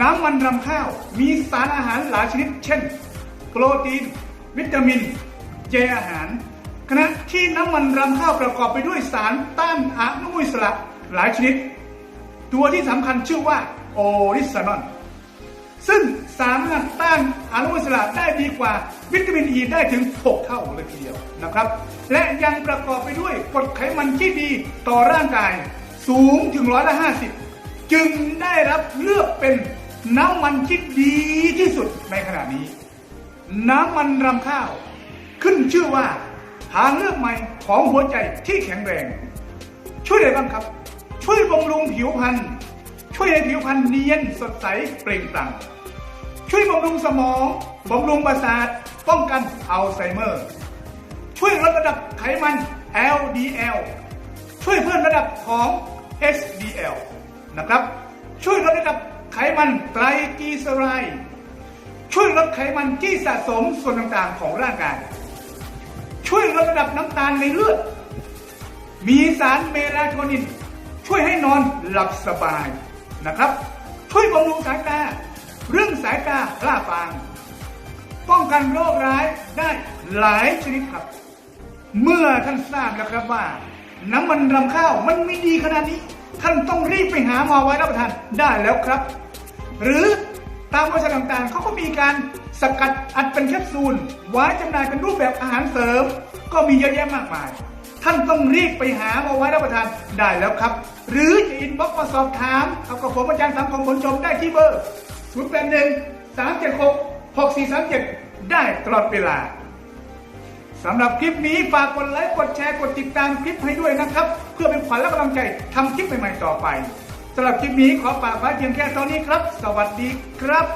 น้ำมันรำข้าว มีสารอาหารหลายชนิด เช่น โปรตีน วิตามินเจอาหาร ขณะที่น้ำมันรำข้าวประกอบไปด้วยสารต้านอนุมูลอิสระหลายชนิด ตัวที่สำคัญชื่อว่าโอริซานอนซึ่งสามารถต้านอนุมูลอิสระได้ดีกว่าวิตามินอ e ีได้ถึง 6 เท่าเลยทีเดียวนะครับ และยังประกอบไปด้วยกรดไขมันที่ดีต่อร่างกาย สูงถึงร้อยละห้าสิบจึงได้รับเลือกเป็น น้ำมันที่ดีที่สุดในขณะนี้ น้ำมันรำข้าว ขึ้นชื่อว่าทางเลือกใหม่ของหัวใจที่แข็งแรง ช่วยอะไรบ้างครับ ช่วยบำรุงผิวพรรณช่วยให้ผิวพรรณเนียนสดใสเปล่งปลั่งช่วยบำรุงสมองบำรุงประสาทป้องกันอัลไซเมอร์ ช่วยลดระดับไขมัน LDL ช่วยเพิ่มระดับของ HDL นะครับ ช่วยลดระดับ ไขมันไตรกีเซไรช่วยลดไขมันที่สะสมส่วนต่างๆของร่างกาย ช่วยลดระดับน้ำตาลในเลือด มีสารเมลาโทนิน ช่วยให้นอนหลับสบายนะครับ ช่วยบำรุงสายตา เรื่องสายตาพล่าฟาง ป้องกันโรคร้ายได้หลายชนิดครับ เมื่อท่านทราบแล้วครับว่า น้ำมันรำข้าวมันมีดีขนาดนี้ ท่านต้องรีบไปหามาไว้รับประทานได้แล้วครับ หรือตามบริษัทต่างๆ เขาก็มีการสกัดอัดเป็นแคปซูลไว้จำหน่ายเป็นรูปแบบอาหารเสริม ก็มีเยอะแยะมากมาย ท่านต้องรีบไปหามาไว้รับประทานได้แล้วครับ หรือจะอินบ็อกซ์มาสอบถามเอากับผมอาจารย์สังคมผลชมได้ที่เบอร์ 0 8 1 3 7 6 6 4 3 7 ได้ตลอดเวลา สำหรับคลิปนี้ฝากกดไลค์กดแชร์กดติดตามคลิปให้ด้วยนะครับ เพื่อเป็นขวัญและกำลังใจทำคลิปใหม่ๆต่อไปสำหรับคลิปนี้ขอฝากไว้เพียงแค่เท่านี้ครับ สวัสดีครับ